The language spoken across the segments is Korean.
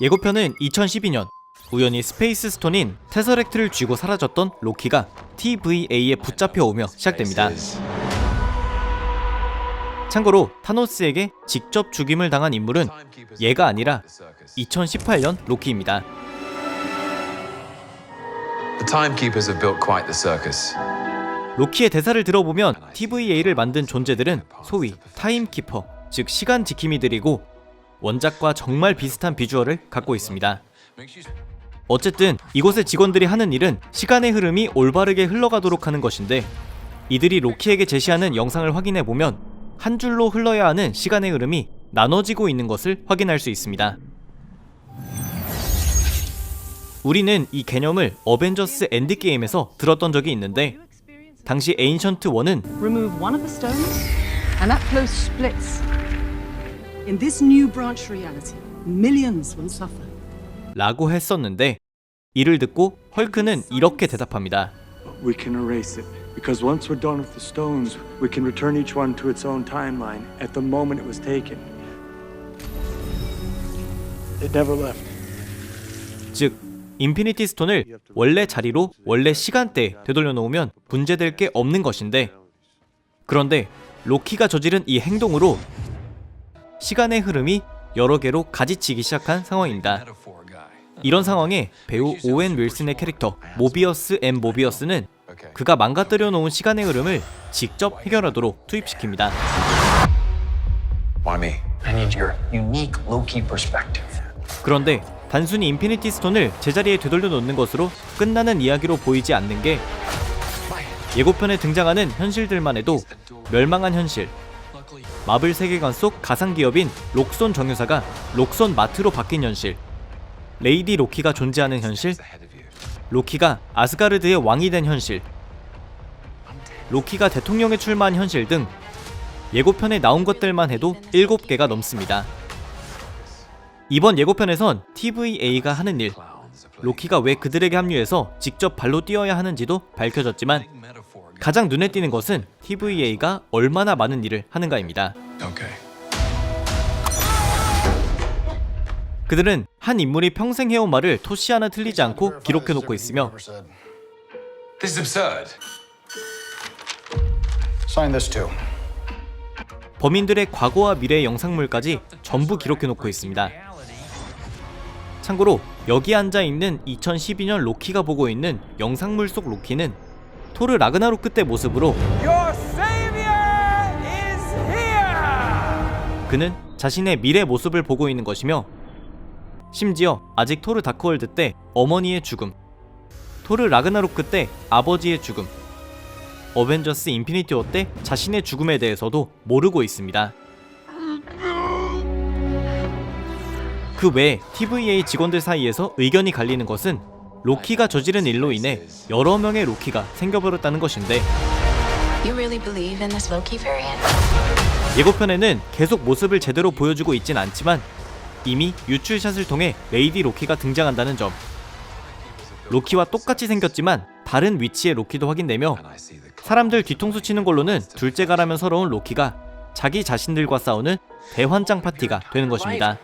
예고편은 2012년 우연히 스페이스 스톤인 테서렉트를 쥐고 사라졌던 로키가 TVA에 붙잡혀 오며 시작됩니다. 참고로 타노스에게 직접 죽임을 당한 인물은 얘가 아니라 2018년 로키입니다. 로키의 대사를 들어보면 TVA를 만든 존재들은 소위 타임키퍼, 즉 시간 지킴이들이고 원작과 정말 비슷한 비주얼을 갖고 있습니다. 어쨌든 이곳의 직원들이 하는 일은 시간의 흐름이 올바르게 흘러가도록 하는 것인데 이들이 로키에게 제시하는 영상을 확인해 보면 한 줄로 흘러야 하는 시간의 흐름이 나눠지고 있는 것을 확인할 수 있습니다. 우리는 이 개념을 어벤져스 엔드게임에서 들었던 적이 있는데 당시 에인션트 1은 In this new branch reality, millions will suffer. 라고 했었는데 이를 듣고 헐크는 이렇게 대답합니다. We can erase it. Because once we're done with the stones, we can return each one to its own timeline at the moment it was taken. It never left. 즉 인피니티 스톤을 원래 자리로 원래 시간대에 되돌려 놓으면 문제될 게 없는 것인데 그런데 로키가 저지른 이 행동으로 시간의 흐름이 여러 개로 가지치기 시작한 상황입니다. 이런 상황에 배우 오웬 윌슨의 캐릭터 모비어스 앤 모비어스는. 그가 망가뜨려 놓은 시간의 흐름을 직접 해결하도록 투입시킵니다. Why me? I need your unique Loki perspective. 그런데 단순히 인피니티 스톤을 제자리에 되돌려 놓는 것으로 끝나는 이야기로 보이지 않는 게 예고편에 등장하는 현실들만 해도 멸망한 현실 마블 세계관 속 가상 기업인 록손 정유사가 록손 마트로 바뀐 현실 레이디 로키가 존재하는 현실. 로키가 아스가르드의 왕이 된 현실 로키가 대통령에 출마한 현실 등 예고편에 나온 것들만 해도 7개가 넘습니다. 이번 예고편에선 TVA가 하는 일, 로키가 왜 그들에게 합류해서 직접 발로 뛰어야 하는지도 밝혀졌지만. 가장 눈에 띄는 것은 TVA가 얼마나 많은 일을 하는가입니다. Okay. 그들은 한 인물이 평생 해온 말을 토시 하나 틀리지 않고 기록해 놓고 있으며 This is absurd. Sign this too. 범인들의 과거와 미래의 영상물까지 전부 기록해 놓고 있습니다. 참고로 여기 앉아 있는 2012년 로키가 보고 있는 영상물 속 로키는 토르 라그나로크 때 모습으로 그는 자신의 미래 모습을 보고 있는 것이며 심지어 아직 토르 다크월드 때 어머니의 죽음, 토르 라그나로크 때 아버지의 죽음, 어벤져스 인피니티 워 때 자신의 죽음에 대해서도 모르고 있습니다. 그 외에 TVA 직원들 사이에서 의견이 갈리는 것은 로키가 저지른 일로 인해 여러 명의 로키가 생겨버렸다는 것인데 You really believe in this Loki variant? 예고편에는 계속 모습을 제대로 보여주고 있진 않지만 이미 유출샷을 통해 레이디 로키가 등장한다는 점 로키와 똑같이 생겼지만 다른 위치의 로키도 확인되며 사람들 뒤통수 치는 걸로는 둘째가라면 서러운 로키가 자기 자신들과 싸우는 대환장 파티가 되는 것입니다.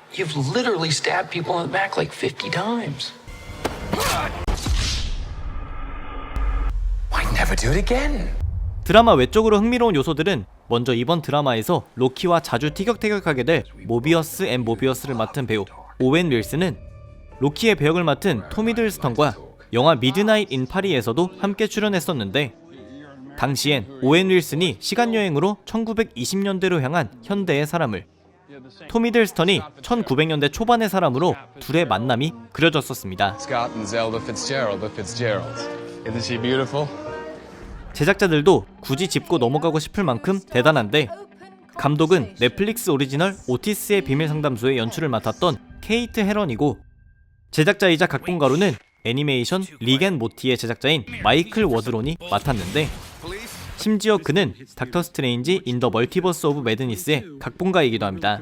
드라마 외적으로 흥미로운 요소들은 먼저 이번 드라마에서 로키와 자주 티격태격하게 될 모비어스 앤 모비어스를 맡은 배우 오웬 윌슨은 로키의 배역을 맡은 토미 들스턴과 영화 미드나잇 인 파리에서도 함께 출연했었는데 당시엔 오웬 윌슨이 시간여행으로 1920년대로 향한 현대의 사람을 토미 들스턴이 1900년대 초반의 사람으로 둘의 만남이 그려졌었습니다. 제작자들도 굳이 짚고 넘어가고 싶을 만큼 대단한데 감독은 넷플릭스 오리지널 오티스의 비밀 상담소의 연출을 맡았던 케이트 헤런이고 제작자이자 각본가로는 애니메이션 리겐 모티의 제작자인 마이클 워드론이 맡았는데 심지어 그는 닥터 스트레인지 인 더 멀티버스 오브 매드니스의 각본가이기도 합니다.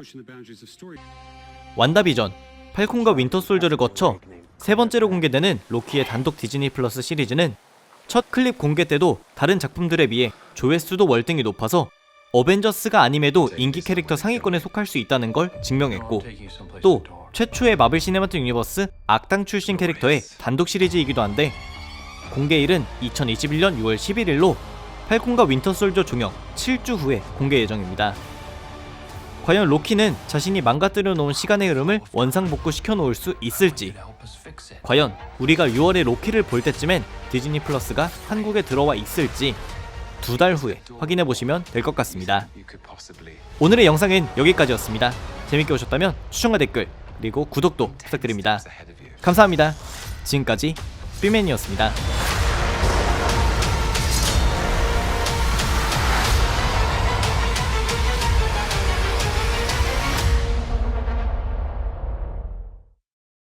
완다비전, 팔콘과 윈터 솔저를 거쳐 세 번째로 공개되는 로키의 단독 디즈니 플러스 시리즈는 첫 클립 공개 때도 다른 작품들에 비해 조회수도 월등히 높아서 어벤져스가 아님에도 인기 캐릭터 상위권에 속할 수 있다는 걸 증명했고 또 최초의 마블 시네마틱 유니버스 악당 출신 캐릭터의 단독 시리즈이기도 한데 공개일은 2021년 6월 11일로 팔콘과 윈터솔저 종영 7주 후에 공개 예정입니다. 과연 로키는 자신이 망가뜨려 놓은 시간의 흐름을 원상복구시켜 놓을 수 있을지 과연 우리가 6월에 로키를 볼 때쯤엔 디즈니 플러스가 한국에 들어와 있을지 두 달 후에 확인해 보시면 될 것 같습니다. 오늘의 영상은 여기까지였습니다. 재밌게 보셨다면 추천과 댓글 그리고 구독도 부탁드립니다. 감사합니다. 지금까지 삐맨이었습니다.